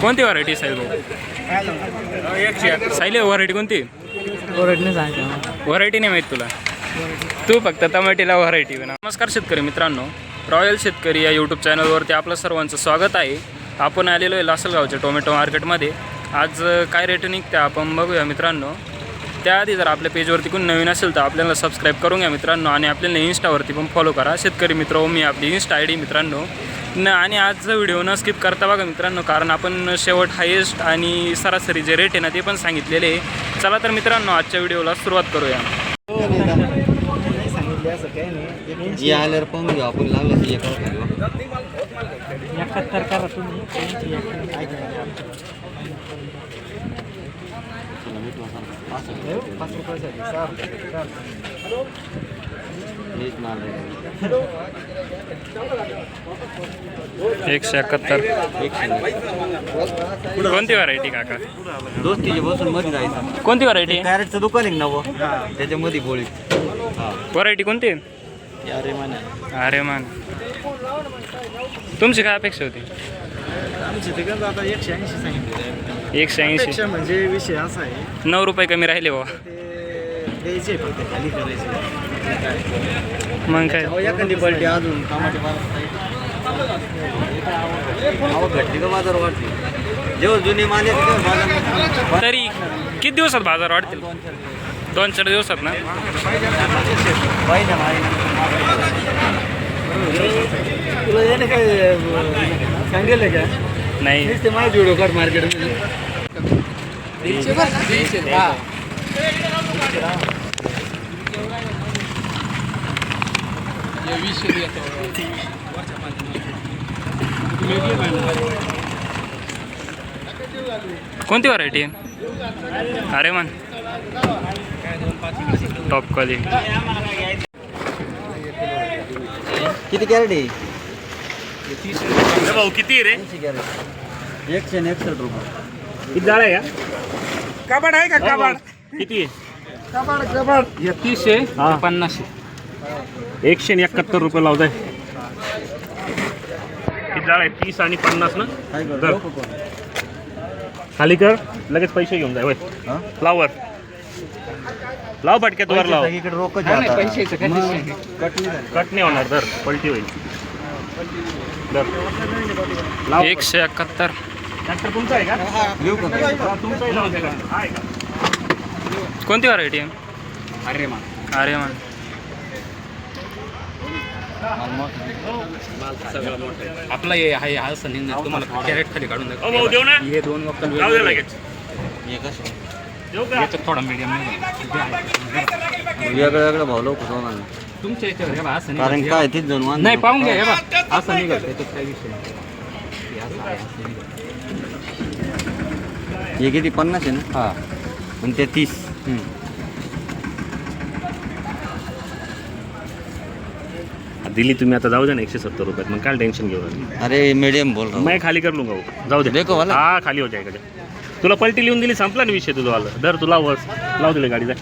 कोणती व्हरायटी साहेब साहिले व्हरायटी कोणती? व्हरायटी नाही माहीत तुला. तू फक्त टमाटीला व्हरायटी नमस्कार शेतकरी मित्रांनो. रॉयल शेतकरी या यूट्यूब चॅनलवरती आपलं सर्वांचं स्वागत आहे. आपण आलेलो आहे लासलगावच्या टोमॅटो मार्केटमध्ये आज काय रेट निघत्या आपण बघूया मित्रांनो. त्याआधी जर आपल्या पेजवरती कोणी नवीन असेल तर आपल्याला सबस्क्राईब करून घ्या मित्रांनो. आणि आपल्याला इन्स्टावरती पण फॉलो करा. शेतकरी मित्र हो, मी आपली इन्स्टा आय डी मित्रांनो. न आणि आजचा व्हिडिओ न स्किप करता बघा मित्रांनो कारण आपण शेवट हायेस्ट आणि सरासरी जे रेट आहे ना ते पण सांगितलेले आहे. चला तर मित्रांनो आजच्या व्हिडिओला सुरुवात करूया. सांगितले असं काही पाच रुपये. एकशे एकाहत्तर. कोणती व्हरायटी काका? दोस्तीचे बसून मध्ये जायचं कोणती व्हरायटी कॅरेटचं दुकान आहे ना नवं त्याच्यामध्ये गोळी व्हरायटी कोणती? अरे माने अरे मान तुमची काय अपेक्षा होती? आमची ते आता एकशे ऐंशी सांगितले एकशे ऐंशी. म्हणजे विषय असा आहे. नऊ रुपये कमी राहिले बाबा ते द्यायचे फक्त खाली करायचे. मग काय? अहो, एखादी पलटी अजून टमाटे अहो घटली का बाजार वाटते जेव्हा जुने माल येते तेव्हा बाजार तरी किती दिवसात बाजार वाढतील? दोन चार दिवसात ना? पाहिजे तुला याने काय सांगेल का? नाही. ते माझी व्हिडिओ काढ मार्केटमध्ये कोणती व्हरायटी अरे मान. टॉप क्वालिटी किती कॅरेट आहे? भाऊ किती रे ऐंशी कॅरेट एकशे आणि एकसष्ट रुपये किती झालं या कबाड आहे? का कबाड किती कबाड कबाड तीसशे पन्नासशे एकशे आणि एकाहत्तर रुपये लावत आहे किती जाळ आहे तीस आणि पन्नास ना? काय करू दर. लोकं कोण? खाली कर. लगेच पैसे घेऊन जाय हा? लावर. लाव पटक्यात वर लाव. पैसे सगळीकडे रोकच आहे आता. मग कट नाही झाली. कट नाही होणार. दर पलटी होईल लाव. एकशे एकाहत्तर. ट्रॅक्टर तुमचा आहे का? लिहू का? हा, तुमचा आहे लावून द्या. आहे का? कोणती व्हरायटी आहे? अरे मा. अरे मान. आपला हे आहे हा सनी तुम्हाला कॅरेट खाली काढून भाऊ ना. हे दोन हे याच्यात थोडा मीडियम वेगळं वेगळं भाव लोक तुमच्या याच्यावर हे असं कारण. काय तेच वांदे नाही. पाहून घ्या हे बघा असं निघत त्याच्यात काही विषय नाही. हे असं आहे, असं निघत. हे किती? पन्नास आहे ना? हा. आणि ते तीस. दिली तुम्ही आता जाऊ द्या ना एकशे सत्तर रुपयात. मग काय टेन्शन घेऊ नका. अरे मीडियम बोल रहा हूं. मैं खाली कर लूंगा वो जाऊ दे देखो वाला. हा खाली हो जाएगा तुला पलटी लिहून दिली संपला ना विषय तुझा वाला. दर तुला लाव दिले गाडी जाय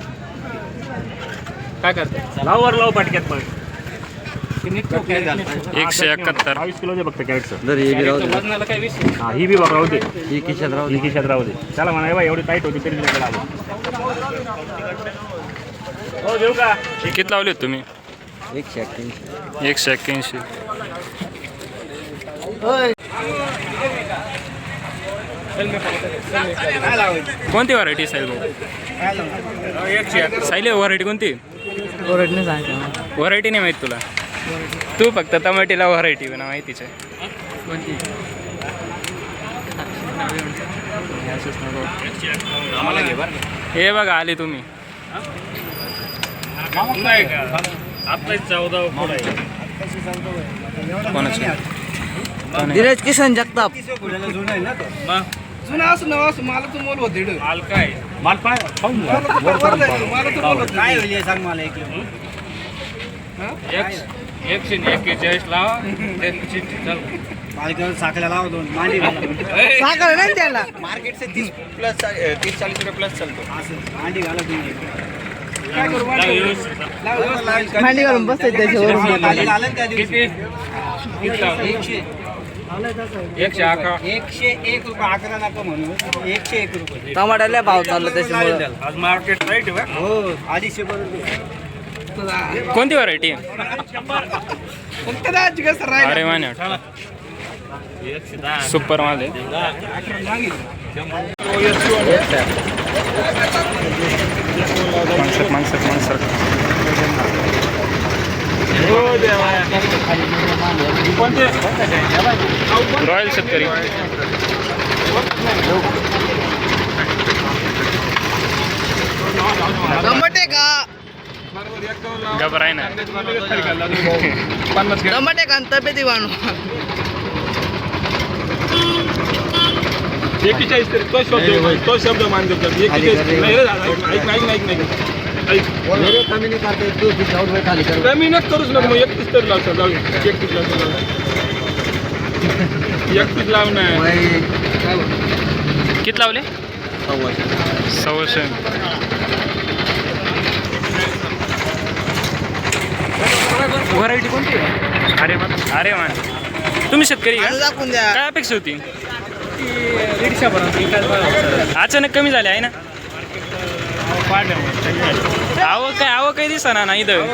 काय करते? लाव वर लाव पटक्यात मग एकशे एकाहत्तर. बावीस किलो दे फक्त कॅरेटचं. जर हे बी राहू दे. वजनाला काही विषय. हा ही बी बघ राहू दे. ही खिशात राहू ही दे खिशात राहू दे. चला म्हणा बा एवढी टाईट होती तरी तुझ्याकडे आलो हो देऊ का? किती लावले तुम्ही? एकशे अठ्ठ्याऐंशी एकशे एक्क्याऐंशी. कोणती व्हरायटी साईल भाऊ? साईल व्हरायटी कोणती? ओरडणे सांगतो व्हरायटी नाही माहीत तुला? तू फक्त टमाटीला व्हरायटी ना माहितीच. आहे कोणती हे बघा आले तुम्ही. आता चौदा पुढे कोणाचे धीरज किसन जगताप. जुना असं नवं असं मला तर मोल होते माल काय? माल पाय खाऊन जा. काय होईल सांग मला एक एकशे एक्केचाळीस लावा. मालिकेवर साखऱ्या लावा दोन मांडी साखर नाही त्याला? मार्केटचे तीस प्लस तीस चाळीस रुपये प्लस चालतो. असं मांडी घाला तुम्ही काय करू मांडी लाव. मांडी घालून बसते त्याच्यावर खाली त्या दिवशी एकशे. एकशे अकरा. एकशे एक रुपये अकरा नका म्हणून एकशे एक रुपये. टमाट्याला भाव चालला त्याच्यामुळे. आज मार्केट राईट हो अडीचशे पर्यंत कोणती व्हरायटी फक्त अरे माने. सुपर माल आहे माणसर माणसर माणसर रॉयल शेतकरी. टमाटे का? गबर आहे ना. टमाटे का तब्येती वाढू एकेचाळीस तरी. तो शब्द तो शब्द मानतो. एकेचाळीस नाही रे दादा, ऐक ऐक ऐक नाही कमी नाही करते तू चौद रुपये खाली कर. कमी नच करूच नको मग एकतीस तरी लावतो जाऊ एकतीस लावतो एकतीस लावणार. किती लावले? सव्वाशे. व्हरायटी कोणती? अरे मान अरे मान तुम्ही शेतकरी का? दाखवून द्या काय अपेक्षा होती? अचानक कमी झाले आहे ना? आवक काय आवक काही दिसना ना इथं.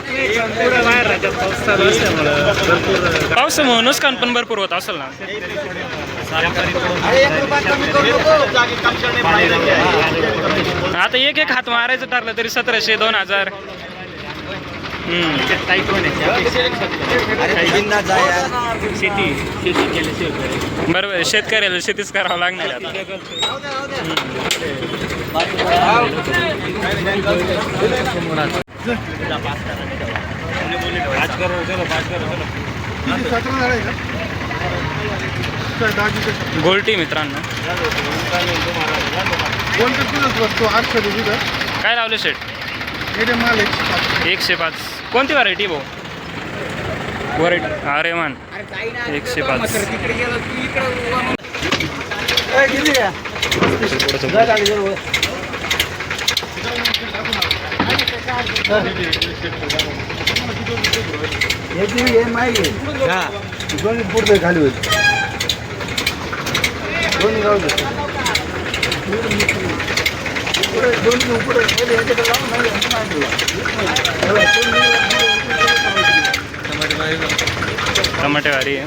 पावसामुळे नुकसान पण भरपूर होत असेल ना. आता एक एक हात मारायचं ठरलं तरी सतराशे दोन हजार. बरोबर शेतकऱ्याला शेतीच करावं लागणार आता. गोल्टी मित्रांनो. काय लावले शेट एकशे पाच. कोणती व्हरायटी भाऊ? व्हरायटी अरे मान. एकशे पाच. दोन्ही पुढे खाली होईल दोन्ही जाऊ दे टमाटे वारी आहे.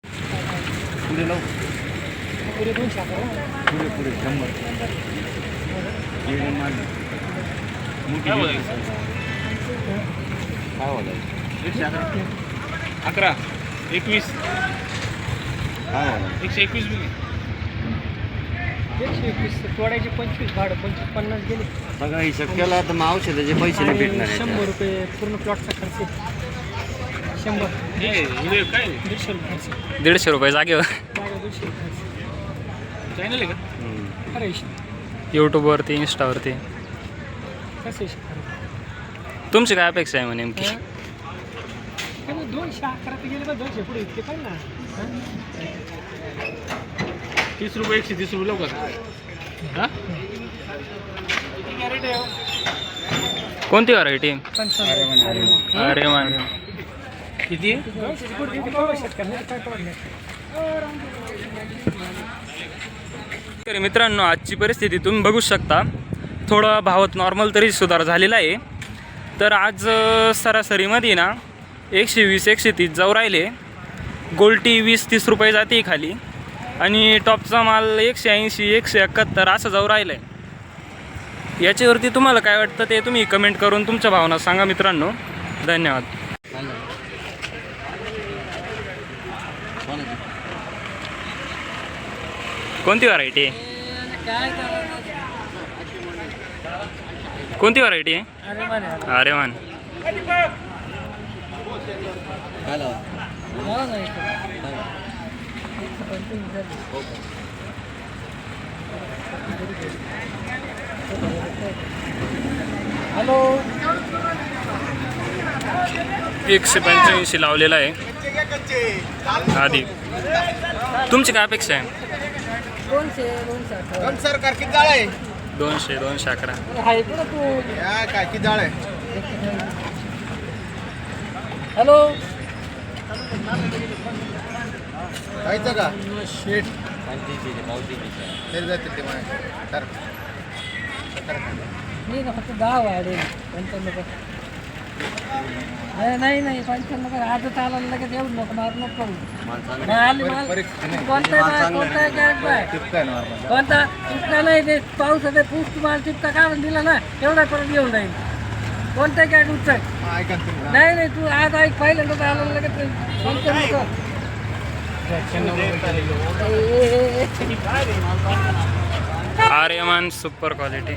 तिकडे वाटतं अकरा एकवीस. एकशे एकवीस बी. तोडायचे पंचवीस भाडं पंचवीस पन्नास गेले. सगळं हिशोब केला तर मग औषधाचे पैसे नाही भेटणार शंभर. रुपये पूर्ण प्लॉटचा खर्च. शंभर. दीडशे रुपये जागेवर यूट्यूबवरती खरं तुमची काय अपेक्षा आहे मग नेमकी? काय मग दोनशे अकरा ते गेले का दोनशे पुढे इतके पाहिजे ना? तीस रुपये एकशे तीस रुपये लवकर. हा? किती कॅरेट आहे हो? कोणती व्हरायटी अरे मान किती? दोनशेची मित्रांनो आजची परिस्थिती तुम्ही बघू शकता. थोडं भावात नॉर्मल तरी सुधार झालेला आहे. तर आज सरासरीमध्ये ना एकशे वीस एकशे तीस जाऊ राहिले. गोल्टी वीस तीस रुपये जाते खाली. आणि टॉपचा माल एकशे ऐंशी एकशे एकाहत्तर असं जाऊ राहिलं आहे याच्यावरती तुम्हाला काय वाटतं ते तुम्ही कमेंट करून तुमच्या भावना सांगा मित्रांनो. धन्यवाद. कोणती व्हरायटी आहे कोणती व्हरायटी आहे अरे मान हॅलो एकशे पंच्याऐंशी लावलेला आहे. आधी. तुमची काय अपेक्षा आहे? दोनशे दोनशे अठरा. सरकार किती जाळ आहे? दोनशे दोनशे अकरा. आहे कुठं तू. या काय किती जाळ आहे? हॅलो? जायचं का? शेट जातील ते माझ्या मी ना फक्त दहा वाढेल. पंच्याण्णव. नाही नाही नाही पंच्याण्णव कर. आजच आला लगेच येऊ नको मार नको करू. नाही आली माल. कोणता माल कोणता कॅरेक्टर आहे कोणता? टिपका नाही ते पाऊस आहे पुष्ट माल टिपका काढून दिला ना एवढा परत येऊन जाईल. कोणता कॅरेट उचल. नाही नाही तू आज ऐक पहिल्यांदा आला लगेच ए, ए. Aryaman super quality.